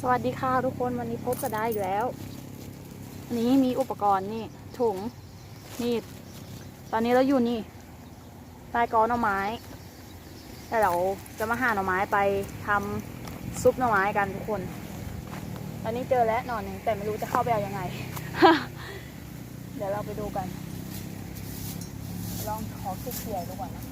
สวัสดีค่ะทุกคนวันนี้พบกันได้อีกแล้ววันนี้มีอุปกรณ์นี่ถุงนี่ตอนนี้เราอยู่นี่ใต้กอหน่อไม้แต่เราจะมาหาหน่อไม้ไปทำซุปหน่อไม้กันทุกคนตอนนี้เจอแล้วหน่อหนึ่งแต่ไม่รู้จะเข้าไปเอายังไง เดี๋ยวเราไปดูกัน ลองขอคลิกเขี่ยดูก่อนนะ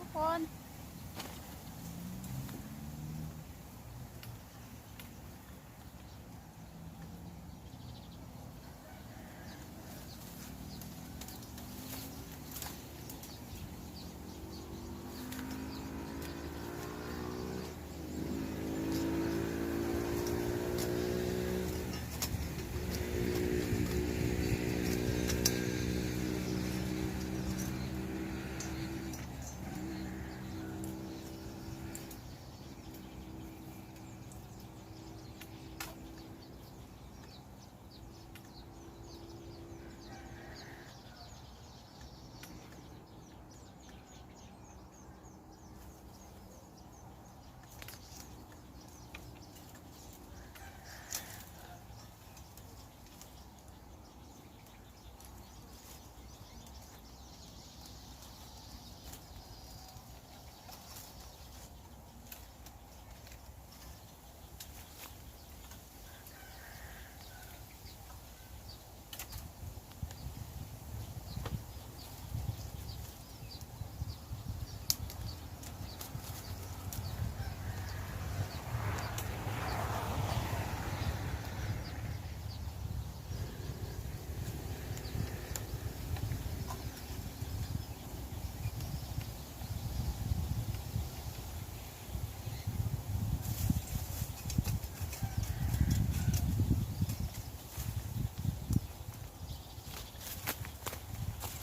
ทุกคน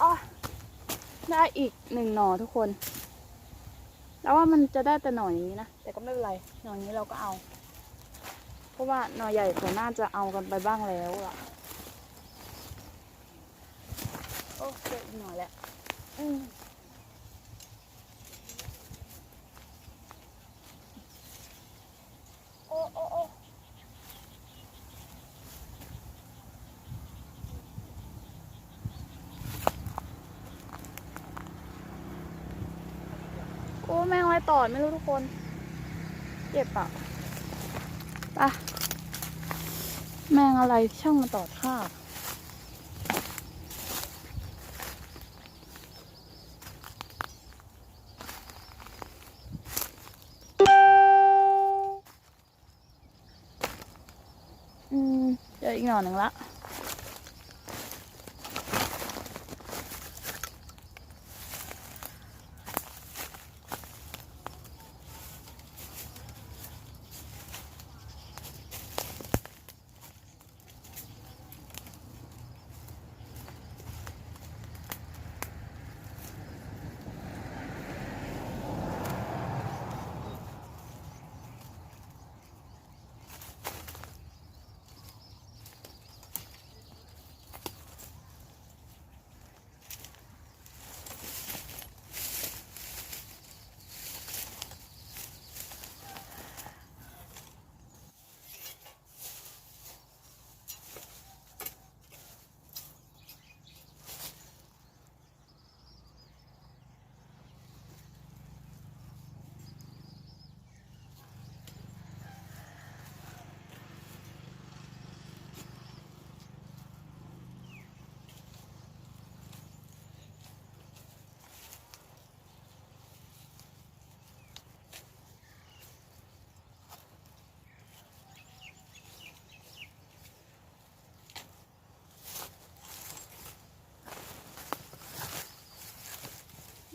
อ๋อ ได้อีกหนึ่งหน่อทุกคน แล้วว่ามันจะได้แต่หน่ออย่างนี้นะ แต่ก็ไม่เป็นไร หน่อนี้เราก็เอา เพราะว่าหน่อใหญ่ส่วนน่าจะเอากันไปบ้างแล้วล่ะ โอเคหน่อยแล้ว อืมโอ้โอ้โอ้ โอ้แมงอะไรตอดไม่รู้ทุกคนเจ็บอะไปะแมงอะไรช่างมาตอดข้าอืมเจออีกหน่อหนึ่งละ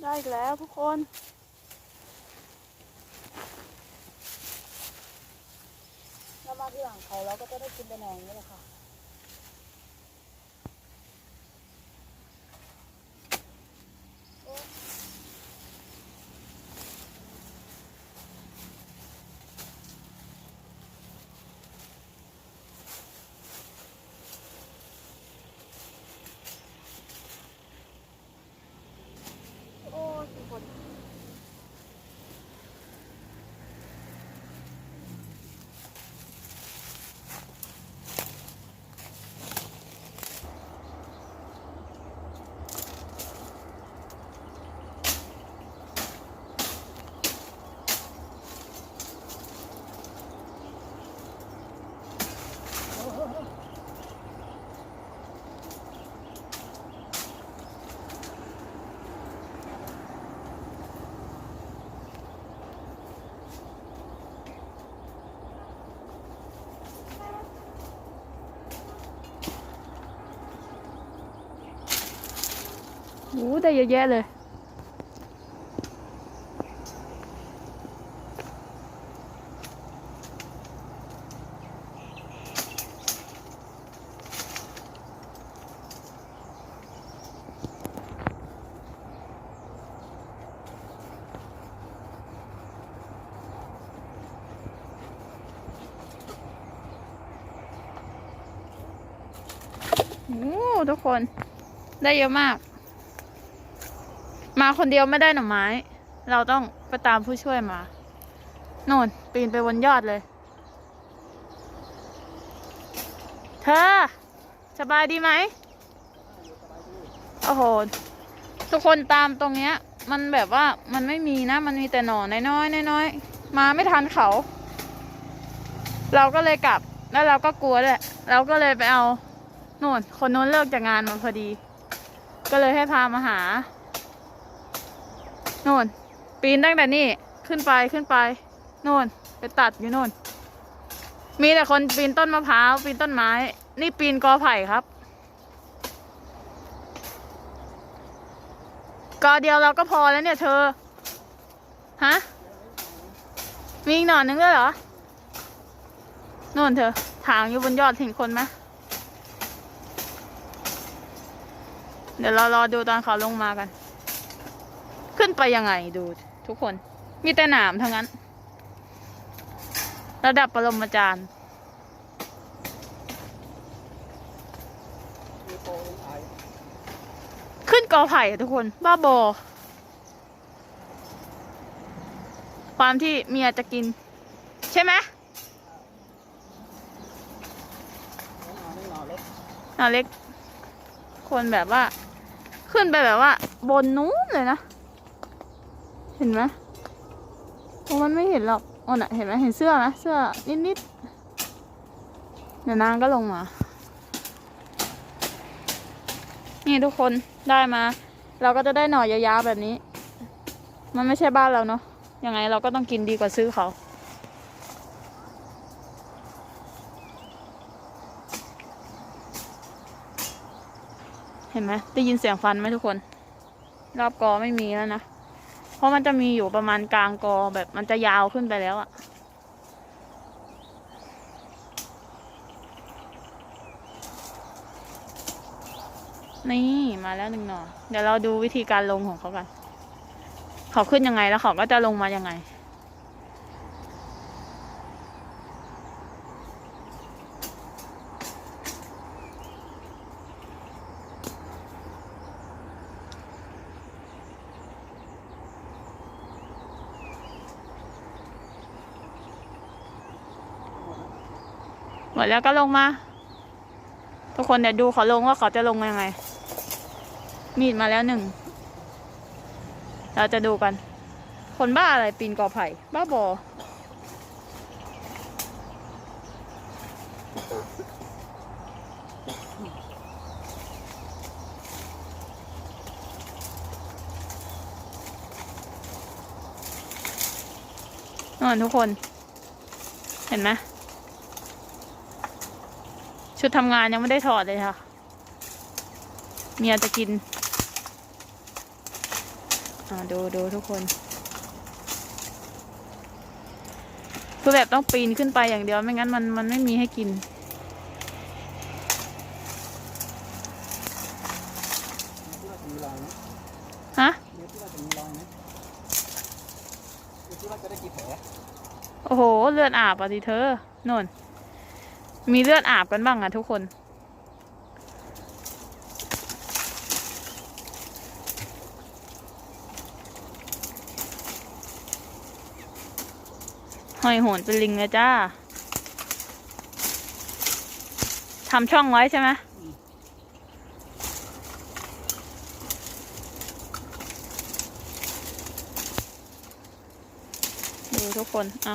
ได้อีกแล้วทุกคน เรามาที่หลังเขาเราก็จะได้กินแต่แหนงนี่แหละค่ะ ได้เยอะแยะเลย โอ้ทุกคนได้เยอะมาก มาคนเดียวไม่ได้หน่อไม้ เราต้องไปตามผู้ช่วยมาโน่นปีนไปบนยอดเลย เธอ สบายดีไหมโอ้โห ทุกคนตามตรงเนี้ย มันแบบว่ามันไม่มีนะ มันมีแต่หน่อน้อยๆน้อยๆมาไม่ทันเขา เราก็เลยกลับแล้วเราก็กลัวแหละ เราก็เลยไปเอาโน่นคนโน้นเลิกจากงานมาพอดี ก็เลยให้พามาหา โน่น ปีนตั้งแต่นี่ขึ้นไปขึ้นไปโน่น ไปตัดอยู่โน่น มีแต่คนปีนต้นมะพร้าวปีนต้นไม้ นี่ปีนกอไผ่ครับ กอเดียวเราก็พอแล้วเนี่ยเธอ ฮะ มีอีกหน่อนึงด้วยเหรอโน่นเธอ ถางอยู่บนยอดเห็นคนไหมเดี๋ยวเรารอดูตอนเขาลงมากัน ขึ้นไปยังไงดูทุกคน มีแต่หนามทั้งนั้น ระดับปรมาจารย์ขึ้นกอไผ่ทุกคน บ้าบอ ความที่เมียจะกิน ใช่ไหมหนอเล็กหนาเล็ก คนแบบว่า ขึ้นไปแบบว่า บนนู้นเลยนะ เห็นไหมโอ้มันไม่เห็นหรอกอ๋อน่ะเห็นไหมเห็นเสื้อไหมเสื้อนิดๆเดี๋ยวนางก็ลงมา นี่ทุกคนได้มา เราก็จะได้หน่อยาวๆแบบนี้ มันไม่ใช่บ้านเราเนาะยังไงเราก็ต้องกินดีกว่าซื้อเขาเห็นไหมได้ยินเสียงฟันไหมทุกคน รอบกอไม่มีแล้วนะ ราะมันจะมีอยู่ประมาณกลางกอแบบมันจะยาวขึ้นไปแล้วอะนี่มาแล้วหนึ่งหน่อ เดี๋ยวเราดูวิธีการลงของเขากัน เขาขึ้นยังไงแล้วเขาก็จะลงมายังไง หมดแล้วก็ลงมา ทุกคนเดี๋ยวดูเขาลงว่าเขาจะลงยังไง มีดมาแล้วหนึ่ง เราจะดูกัน คนบ้าอะไรปีนกอไผ่ บ้าบอนอนทุกคน เห็นไหม ชุดทำงานยังไม่ได้ถอดเลยค่ะ เมียจะกิน อ่าดูดูทุกคน คือแบบต้องปีนขึ้นไปอย่างเดียว ไม่งั้นมันมันไม่มีให้กิน ฮะโอ้โห เลือดอาบอะดิเธอโน่น มีเลือดอาบกันบ้างอะทุกคน หอยโหนเป็นลิงเลยจ้า ทำช่องไว้ใช่ไหมดูทุกคน เอา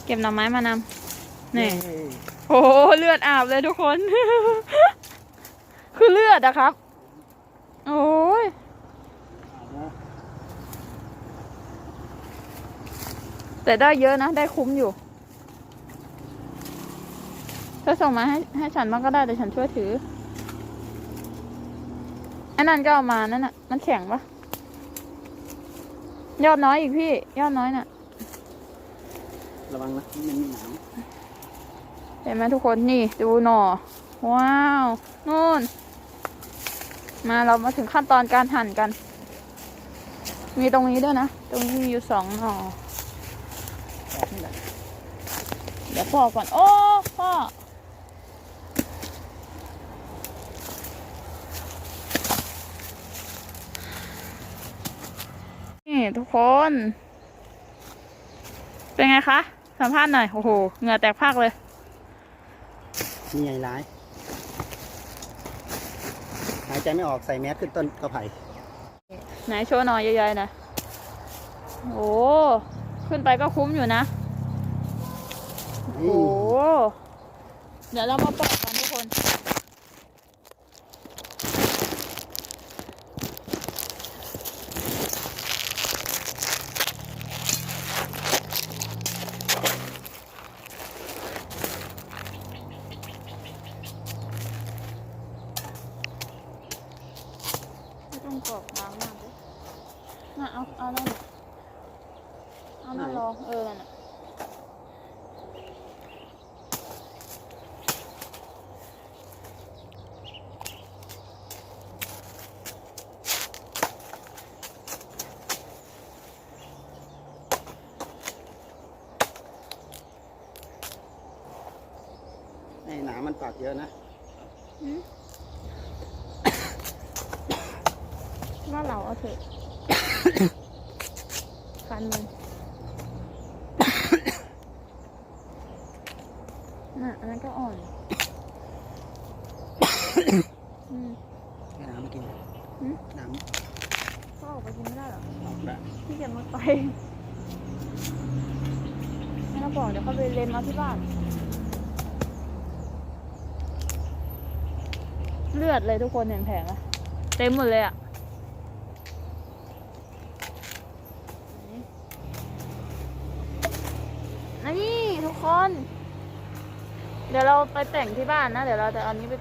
เก็บหน่อไม้มานำนี่โอ้โหเลือดอาบเลยทุกคน คือเลือดอะครับ โอ้ยแต่ได้เยอะนะ ได้คุ้มอยู่เธอส่งมาให้ให้ฉันมางก็ได้แต่ฉันช่วยถืออันนั้นก็เอามานั่นน่ะ มันแข็งปะยอดน้อยอีกพี่ ยอดน้อยน่ะ ระวังนะมันมีหนามเห็นไหมทุกคนนี่ดูหน่อ ว้าวนู่น มาเรามาถึงขั้นตอนการหั่นกัน มีตรงนี้ด้วยนะ ตรงนี้มีอยู่สองหน่อเดี๋ยวพ่อก่อน โอ้พ่อนี่ทุกคน เป็นไงคะ สัมภาษณ์หน่อย โอ้โห เหงื่อแตกพรากเลย มีใหญ่ร้าย หายใจไม่ออกใส่แมสขึ้นต้นกระไผ่ไหนโชว์หน่อยใหญ่ๆหนะ โอ้ขึ้นไปก็คุ้มอยู่นะ โอ้โหเดี๋ยวเรามาปอกกันทุกคน ไม่ต้องกรอกน้ำมากเลยน่ะเอา เอานั่นน่ะเอานั่น ไหน รองเออนั่นน่ะ ไอ้หนามมัน ปากเยอะนะหืมว่าเราเอาเถอะคันมันน่ะอันนั้นก็อ่อนอืมไอ้หนามมันกินหืมหนามก็ออกไปกินไม่ได้หรอออกแล้วพี่เกียจมุดไปไม่ต้องบอกเดี๋ยวเขาไปเลนมาที่บ้าน เลือดเลยทุกคนเห็นแผงอะเต็มหมดเลยอะนี่ทุกคน เดี๋ยวเราไปแต่งที่บ้านนะ เดี๋ยวเราจะเอานี้ไป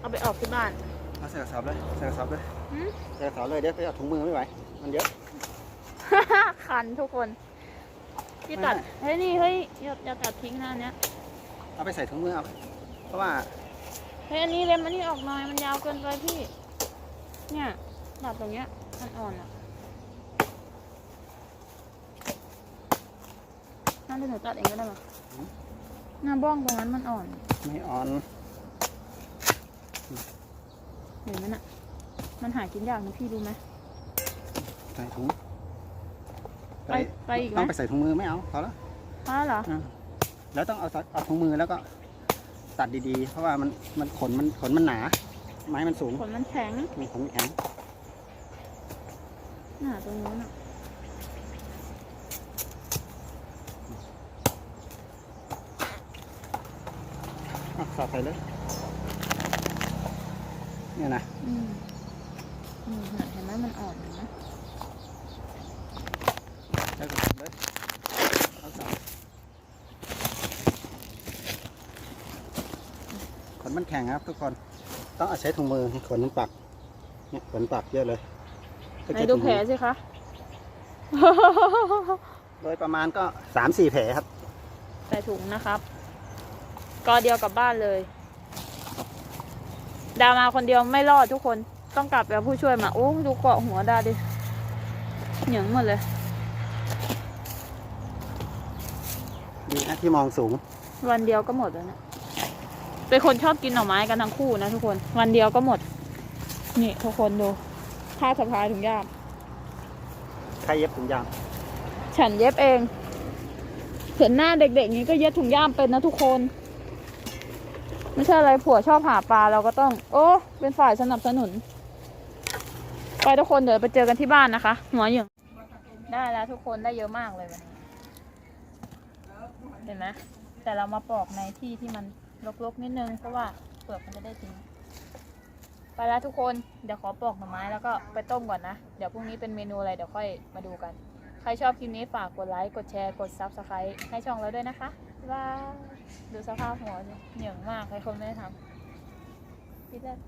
เอาไปออกที่บ้านเอาใส่กระสอบเลยใส่กระสอบเลยหืม ใส่กระสอบเลยเดี๋ยวไปเอาถุงมือไม่ไหวมันเยอะ คันทุกคนพี่ตัด ไม่ เฮ้ยนี่เฮ้ยอย่าอย่าตัดทิ้งนะอันเนี้ย เอาไปใส่ถุงมือเอาเพราะว่า เฮ้ยอันนี้เล็มอันนี้ออกหน่อยมันยาวเกินไปพี่ เนี่ยตัดตรงเนี้ยมันอ่อนอะนั่นเดี๋ยวหนูตัดเองก็ได้ปะหน้าบ้องตรงนั้นมันอ่อน ไม่อ่อนเห็นไหมน่ะ มันหากินยากนะพี่รู้ไหมใส่ถุงไปไปอีกไหมต้องไปใส่ถุงมือไม่เอาพอแล้วพอแล้วเหรออ่าแล้วต้องเอาตัดเอาถุงมือแล้วก็ ตัดดีๆ เพราะว่ามันมันขนมันขนมันหนา ไม้มันสูงขนมันแข็งมีขนแข็งหนาตรงนู้นอะอะสอดใส่เลยเนี่ยนะอืมอืมน่ะเห็นไหมมันอ่อนเห็นไหมแล้วก็สอดเลยเอาสอดข นมันแข็งครับทุกคนต้องเอาใช้ถุงมือให้ขนมันปักเนี่ยขนปักเยอะเลยก็ไหนจะดูถึงแผลสิคะโดยประมาณก็สามสี่แผลครับ ใส่ถุงนะครับ ก็เดียวกลับบ้านเลย ดามาคนเดียวไม่รอดทุกคนต้องกลับไปเอาผู้ช่วยมาโอ้ดูเกาะหัวดาดิเหยิงหมดเลยดีนะที่มองสูง วันเดียวก็หมดแล้วนะ เป็นคนชอบกินหน่อไม้กันทั้งคู่นะทุกคน วันเดียวก็หมด นี่ทุกคนดูผ้าสะพายถุงยางใครเย็บถุงยาง ฉันเย็บเองเห็นหน้าเด็กๆนี้ก็เย็บถุงย่ามเป็นนะทุกคน ไม่ใช่อะไรผัวชอบหาปลาเราก็ต้อง โอ้ เป็นฝ่ายสนับสนุน ไปทุกคนเดี๋ยวไปเจอกันที่บ้านนะคะหัวเหยิงได้แล้วทุกคนได้เยอะมากเลยวันนี้ เห็นไหมแต่เรามาปอกในที่ที่มัน ลกๆนิดนึงเพราะว่าเปลือกมันจะได้ทิ้งไปแล้วทุกคนเดี๋ยวขอปอกหน่อไม้แล้วก็ไปต้มก่อนนะ เดี๋ยวพรุ่งนี้เป็นเมนูอะไรเดี๋ยวค่อยมาดูกัน ใครชอบคลิปนี้ฝากกดไลค์กดแชร์กดซับสไครต์ให้ช่องเราด้วยนะคะบ้าดูสภาพหัวเหนียงมากใครคนไม่ได้ทำคิดเลย